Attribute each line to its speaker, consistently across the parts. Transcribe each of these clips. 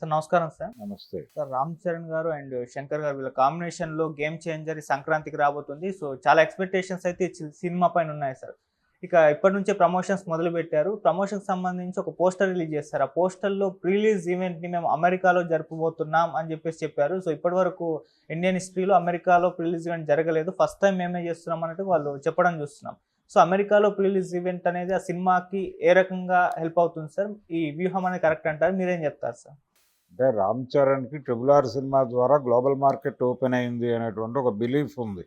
Speaker 1: Sir నమస్కారం sir.
Speaker 2: నమస్తే.
Speaker 1: Sir Ram Charan గారు అండ్ శంకర్ గారు వీళ్ళ కాంబినేషన్లో గేమ్ చేంజర్ సంక్రాంతికి రాబోతుంది. సో చాలా ఎక్స్పెక్టేషన్స్ అయితే సినిమా పైన ఉన్నాయి సార్. ఇక ఇప్పటి నుంచే ప్రమోషన్స్ మొదలు పెట్టారు. ప్రమోషన్ సంబంధించి ఒక పోస్టర్ రిలీజ్ చేస్తారు ఆ పోస్టర్లో రిలీజ్ ఈవెంట్ని మేము అమెరికాలో జరుపుబోతున్నాం అని చెప్పేసి చెప్పారు. సో ఇప్పటి వరకు ఇండియన్ హిస్టరీలో అమెరికాలో రిలీజ్ ఈవెంట్ జరగలేదు. ఫస్ట్ టైం మేమే చేస్తున్నాం అన్నట్టు వాళ్ళు చెప్పడం చూస్తున్నాం. సో అమెరికాలో రిలీజ్ ఈవెంట్ అనేది ఆ సినిమాకి ఏ రకంగా హెల్ప్ అవుతుంది సార్? ఈ వ్యూహం అనేది కరెక్ట్ అంటారు? మీరేం చెప్తారు సార్?
Speaker 2: అంటే రామ్ చరణ్కి ట్రిపుల్ ఆర్ సినిమా ద్వారా గ్లోబల్ మార్కెట్ ఓపెన్ అయింది అనేటువంటి ఒక బిలీఫ్ ఉంది.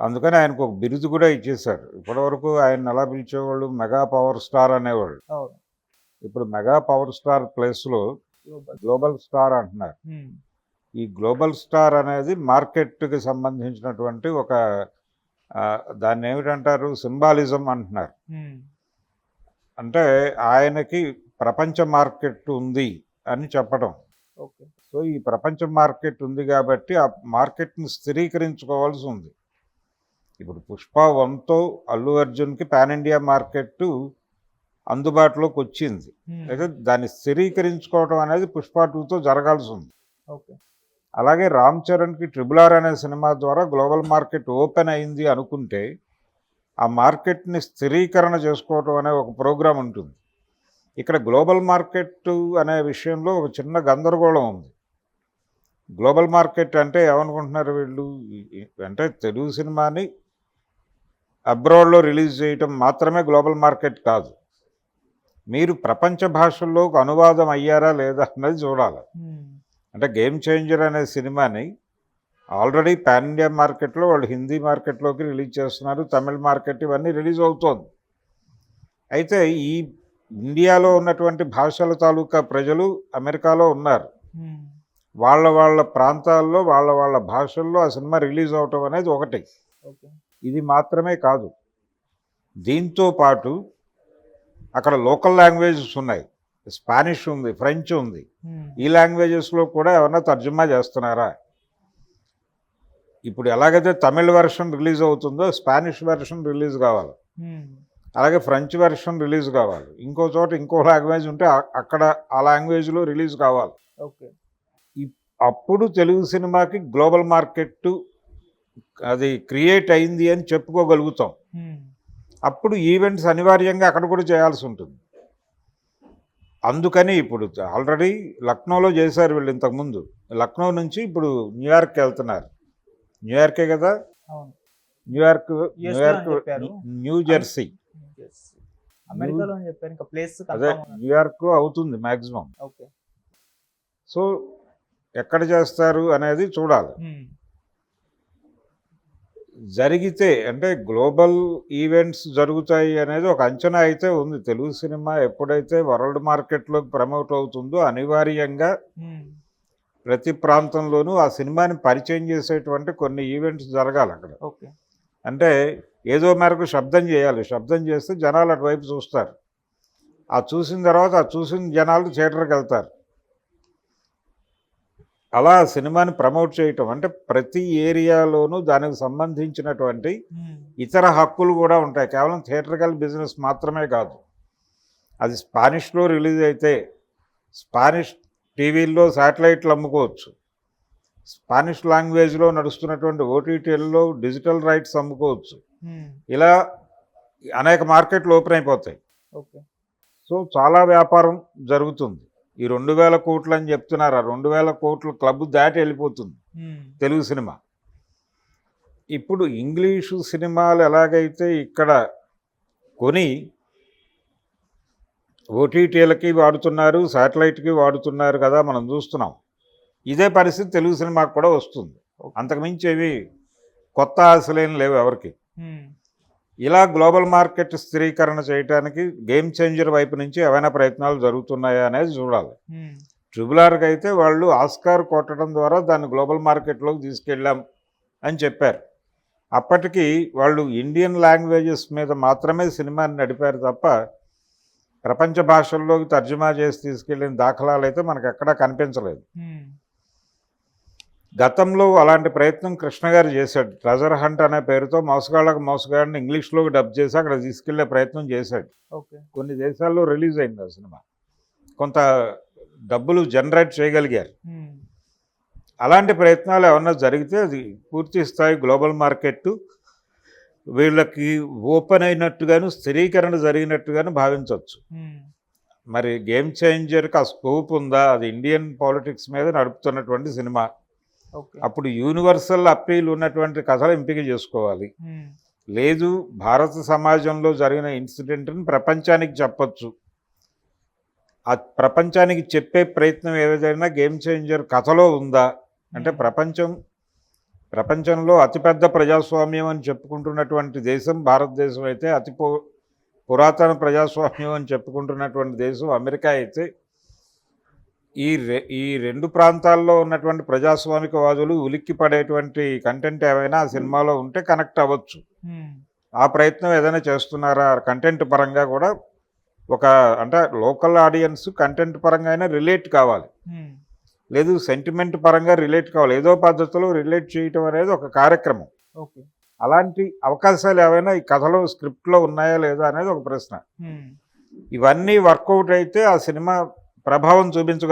Speaker 2: అందుకని ఆయనకు ఒక బిరుదు కూడా ఇచ్చేశారు. ఇప్పటివరకు ఆయన ఎలా పిలిచేవాళ్ళు? మెగా పవర్ స్టార్ అనేవాళ్ళు. ఇప్పుడు మెగా పవర్ స్టార్ ప్లేస్లో గ్లోబల్. స్టార్ అంటున్నారు. ఈ గ్లోబల్ స్టార్ అనేది మార్కెట్కి సంబంధించినటువంటి ఒక దాన్ని ఏమిటంటారు? సింబాలిజం అంటున్నారు. అంటే ఆయనకి ప్రపంచ మార్కెట్ ఉంది. అని చెప్పడం.
Speaker 1: ఓకే.
Speaker 2: సో ఈ ప్రపంచ మార్కెట్ ఉంది కాబట్టి ఆ మార్కెట్ని స్థిరీకరించుకోవాల్సి ఉంది. ఇప్పుడు పుష్ప వన్తో అల్లు అర్జున్కి పాన్ ఇండియా మార్కెట్ అందుబాటులోకి వచ్చింది. అయితే దాన్ని స్థిరీకరించుకోవడం అనేది పుష్ప టూతో జరగాల్సి ఉంది.
Speaker 1: ఓకే.
Speaker 2: అలాగే రామ్ చరణ్కి ట్రిబుల్ ఆర్ అనే సినిమా ద్వారా గ్లోబల్ మార్కెట్ ఓపెన్ అయింది అనుకుంటే ఆ మార్కెట్ని స్థిరీకరణ చేసుకోవటం అనే ఒక ప్రోగ్రాం ఉంటుంది. ఇక్కడ గ్లోబల్ మార్కెట్ అనే విషయంలో ఒక చిన్న గందరగోళం ఉంది. గ్లోబల్ మార్కెట్ అంటే ఏమనుకుంటున్నారు వీళ్ళు? అంటే తెలుగు సినిమాని అబ్రాడ్లో రిలీజ్ చేయటం మాత్రమే గ్లోబల్ మార్కెట్ కాదు. మీరు ప్రపంచ భాషల్లోకి అనువాదం అయ్యారా లేదా అన్నది చూడాలి. అంటే గేమ్ చేంజర్ అనే సినిమాని ఆల్రెడీ పాన్ ఇండియా మార్కెట్లో వాళ్ళు హిందీ మార్కెట్లోకి రిలీజ్ చేస్తున్నారు తమిళ మార్కెట్ ఇవన్నీ రిలీజ్ అవుతోంది. అయితే ఈ ఇండియాలో ఉన్నటువంటి భాషల తాలూకా ప్రజలు అమెరికాలో ఉన్నారు. వాళ్ళ వాళ్ళ ప్రాంతాల్లో వాళ్ళ వాళ్ళ భాషల్లో ఆ సినిమా రిలీజ్ అవటం అనేది ఒకటి. ఇది మాత్రమే కాదు. దీంతో పాటు అక్కడ లోకల్ లాంగ్వేజెస్ ఉన్నాయి. స్పానిష్ ఉంది ఫ్రెంచ్ ఉంది. ఈ లాంగ్వేజెస్లో కూడా ఏమన్నా తర్జుమా చేస్తున్నారా? ఇప్పుడు ఎలాగైతే తమిళ వెర్షన్ రిలీజ్ అవుతుందో స్పానిష్ వెర్షన్ రిలీజ్ కావాలి. అలాగే ఫ్రెంచ్ వెర్షన్ రిలీజ్ కావాలి. ఇంకో చోట ఇంకో లాంగ్వేజ్ ఉంటే అక్కడ ఆ లాంగ్వేజ్లో రిలీజ్ కావాలి.
Speaker 1: ఓకే.
Speaker 2: అప్పుడు తెలుగు సినిమాకి గ్లోబల్ మార్కెట్ అది క్రియేట్ అయింది అని చెప్పుకోగలుగుతాం. అప్పుడు ఈవెంట్స్ అనివార్యంగా అక్కడ కూడా చేయాల్సి ఉంటుంది. అందుకని ఇప్పుడు ఆల్రెడీ లక్నోలో చేశారు వీళ్ళు ఇంతకుముందు లక్నో నుంచి ఇప్పుడు న్యూయార్క్ వెళ్తున్నారు. న్యూయార్కే కదా? New York New York. New Jersey.
Speaker 1: అమెరికాలో అని చెప్పారు. ఇంకా ప్లేస్
Speaker 2: అదే న్యూయార్క్ అవుతుంది. మ్యాక్సిమం
Speaker 1: ఓకే
Speaker 2: సో ఎక్కడ చేస్తారు అనేది చూడాలి.
Speaker 1: హ్మ్.
Speaker 2: జరిగితే అంటే గ్లోబల్ ఈవెంట్స్ జరుగుతాయి అనేది ఒక అంచనా అయితే ఉంది. తెలుగు సినిమా ఎప్పుడైతే వరల్డ్ మార్కెట్లోకి ప్రమోట్ అవుతుందో అనివార్యంగా
Speaker 1: హ్మ్.
Speaker 2: ప్రతి ప్రాంతంలోనూ ఆ సినిమాని పరిచయం చేసేటువంటి కొన్ని ఈవెంట్స్ జరగాలి అక్కడ.
Speaker 1: ఓకే
Speaker 2: అంటే ఏదో మేరకు శబ్దం చేయాలి. శబ్దం చేస్తే జనాలు అటువైపు చూస్తారు. ఆ చూసిన తర్వాత ఆ చూసిన జనాలు థియేటర్కి వెళ్తారు. అలా సినిమాని ప్రమోట్ చేయటం అంటే ప్రతి ఏరియాలోనూ దానికి సంబంధించినటువంటి. ఇతర హక్కులు కూడా ఉంటాయి. కేవలం థియేటర్కల్ బిజినెస్ మాత్రమే కాదు. అది స్పానిష్లో రిలీజ్ అయితే స్పానిష్ టీవీల్లో శాటిలైట్లు అమ్ముకోవచ్చు. స్పానిష్ లాంగ్వేజ్లో నడుస్తున్నటువంటి ఓటీటీల్లో డిజిటల్ రైట్స్ అమ్ముకోవచ్చు.
Speaker 1: హ్మ్.
Speaker 2: ఇలా అనేక మార్కెట్లు ఓపెన్ అయిపోతాయి.
Speaker 1: ఓకే.
Speaker 2: సో చాలా వ్యాపారం జరుగుతుంది. ఈ రెండు వేల కోట్లు అని చెప్తున్నారు. ఆ రెండు వేల కోట్లు క్లబ్ దాటి వెళ్ళిపోతుంది.
Speaker 1: హ్మ్.
Speaker 2: తెలుగు సినిమా. ఇప్పుడు ఇంగ్లీషు సినిమాలు ఎలాగైతే ఇక్కడ కొని ఓటీటీలకి వాడుతున్నారు శాటిలైట్కి వాడుతున్నారు కదా మనం చూస్తున్నాం. ఇదే పరిస్థితి తెలుగు సినిమాకు కూడా వస్తుంది అంతకుమించి ఏవి కొత్త ఆశలేం లేవు ఎవరికి. ఇలా గ్లోబల్ మార్కెట్ స్థిరీకరణ చేయడానికి గేమ్ చేంజర్ వైపు నుంచి ఏవైనా ప్రయత్నాలు జరుగుతున్నాయా అనేది చూడాలి
Speaker 1: హ్మ్.
Speaker 2: ట్రిబుల్ ఆర్కి అయితే వాళ్ళు ఆస్కార్ కొట్టడం ద్వారా దాన్ని గ్లోబల్ మార్కెట్లోకి తీసుకెళ్ళాం అని చెప్పారు అప్పటికి వాళ్ళు ఇండియన్ లాంగ్వేజెస్ మీద మాత్రమే సినిమాని నడిపారు తప్ప ప్రపంచ భాషల్లోకి తర్జుమా చేసి తీసుకెళ్ళిన దాఖలాలు అయితే మనకు ఎక్కడా కనిపించలేదు. గతంలో అలాంటి ప్రయత్నం కృష్ణ గారు చేశాడు. ట్రెజర్ హంట్ అనే పేరుతో మోసగాళ్ళకు మోసగాడిని ఇంగ్లీష్లోకి డబ్ చేసి అక్కడ తీసుకెళ్ళే ప్రయత్నం చేశాడు.
Speaker 1: ఓకే.
Speaker 2: కొన్ని దేశాల్లో రిలీజ్ అయింది ఆ సినిమా. కొంత డబ్బులు జనరేట్ చేయగలిగారు. అలాంటి ప్రయత్నాలు ఏమన్నా జరిగితే అది పూర్తి స్థాయి గ్లోబల్ మార్కెట్ వీళ్ళకి ఓపెన్ అయినట్టుగాను స్థిరీకరణ జరిగినట్టుగాను భావించవచ్చు. మరి గేమ్ చేంజర్కి ఆ స్కోప్ ఉందా? అది ఇండియన్ పాలిటిక్స్ మీద నడుపుతున్నటువంటి సినిమా. అప్పుడు యూనివర్సల్ అప్పీల్ ఉన్నటువంటి కథలు ఎంపిక చేసుకోవాలి. లేదు భారత సమాజంలో జరిగిన ఇన్సిడెంట్ని ప్రపంచానికి చెప్పొచ్చు. ఆ ప్రపంచానికి చెప్పే ప్రయత్నం ఏదైనా గేమ్ చేంజర్ కథలో ఉందా? అంటే ప్రపంచం ప్రపంచంలో అతిపెద్ద ప్రజాస్వామ్యం అని చెప్పుకుంటున్నటువంటి దేశం భారతదేశం అయితే అతి పురాతన ప్రజాస్వామ్యం అని చెప్పుకుంటున్నటువంటి దేశం అమెరికా అయితే ఈ రె ఈ రెండు ప్రాంతాల్లో ఉన్నటువంటి ప్రజాస్వామికవాదులు ఉలిక్కి పడేటువంటి కంటెంట్ ఏమైనా ఆ సినిమాలో ఉంటే కనెక్ట్ అవ్వచ్చు. ఆ ప్రయత్నం ఏదైనా చేస్తున్నారా? కంటెంట్ పరంగా కూడా ఒక అంటే లోకల్ ఆడియన్స్ కంటెంట్ పరంగా అయినా రిలేట్ కావాలి. లేదు సెంటిమెంట్ పరంగా రిలేట్ కావాలి. ఏదో పద్ధతిలో రిలేట్ చేయటం అనేది ఒక కార్యక్రమం.
Speaker 1: ఓకే.
Speaker 2: అలాంటి అవకాశాలు ఏవైనా ఈ కథలో స్క్రిప్ట్లో ఉన్నాయా లేదా అనేది ఒక ప్రశ్న. ఇవన్నీ వర్కౌట్ అయితే ఆ సినిమా ప్రభావం చూపించగలుగుతుంది.